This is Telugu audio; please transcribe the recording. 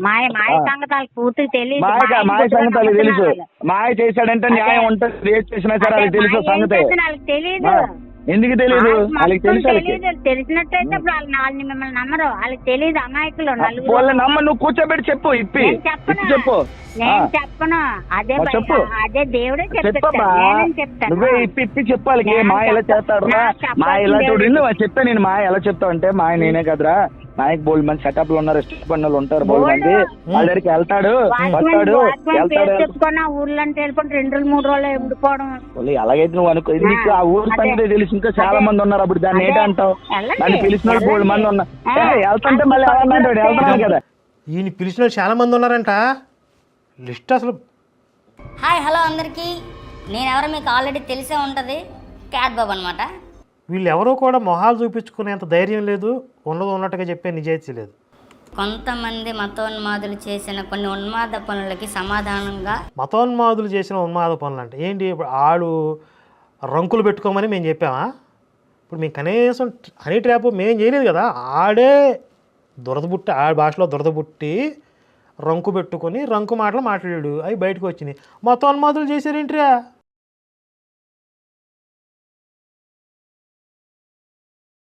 మాయ మాయ సంగతి వాళ్ళకి పూర్తిగా తెలియదు మాయ మాయ మాయ గుడ్డిగా సంగతి వాళ్ళకి తెలుసు. మాయ చేశాడంటే న్యాయం ఉంటుంది. ఏది చేసినా సరే వాళ్ళకి తెలుసు ఏం సంగతి. తెలియదు ఎందుకు తెలియదు వాళ్ళకి తెలుసు. తెలిసినట్టయితే వాళ్ళని మిమ్మల్ని నమ్మరు. వాళ్ళకి తెలియదు అమాయకులు నలుగురు. వాళ్ళ నమ్మ నువ్వు కూర్చోబెట్టి చెప్పు ఇప్పి. చెప్పు. నేను చెప్పను. అదే చెప్పు. అదే దేవుడే చెప్తాను? నువ్వే ఇప్పి ఇప్పి చెప్పాలి. మా ఎలా చేస్తాడు మా ఇలా చూడు దేవుడు. నువ్వు చెప్పా నేను మా ఎలా చెప్తావు అంటే మా నేనే కదరా? మాయకు బోల్డ్ మంది సెటప్లో ఉన్నారు ఇష్టపడిన వాళ్ళు ఉంటారు బోల్డ్. మంది వాళ్ళ దగ్గరికి వెళ్తాడు వస్తాడు వెళ్తాడు వెళ్ళిపోయి రెండు రోజులు మూడు రోజులు అలాగైతే నువ్వు అనుకో నీకు ఆ ఊరు. సంగతి తెలిసి ఇంకా చాలా. మంది ఉన్నారు అప్పుడు దాన్ని అదే. ఏంటి అంటావు వెళ్ళండి. దాన్ని పిలిచిన వాళ్ళు బోల్డ్ మంది ఉన్నారు వెళ్తుంటే మళ్ళీ ఎవరన్నా వెళ్తున్నాను కదా ఈయన పిలిచిన వాళ్ళు చాలా మంది ఉన్నారంట లిస్ట్ అసలు హాయ్ హలో అందరికీ నేను ఎవరో మీకు ఆల్రెడీ తెలిసే ఉంటుంది క్యాట్ బాబు అనమాట వీళ్ళు ఎవరో కూడా మొహాలు చూపించుకునేంత ధైర్యం లేదు ఉన్నది ఉన్నట్టుగా చెప్పే నిజాయితీ లేదు. కొంతమంది మతోన్మాదులు చేసిన కొన్ని ఉన్మాద పనులకి సమాధానంగా మతోన్మాదులు చేసిన ఉన్మాద పనులు అంటే ఏంటి? ఇప్పుడు ఆడు రంకులు పెట్టుకోమని మేము చెప్పామా? ఇప్పుడు మేము కనీసం హనీ ట్రాప్ మేము చేయలేదు కదా ఆడే దురదబుట్టి ఆ భాషలో దురదబుట్టి రంకు పెట్టుకొని రంకు మాటలు మాట్లాడాడు అవి బయటకు వచ్చినాయి. మతోన్మాదులు చేశారేంటిరా?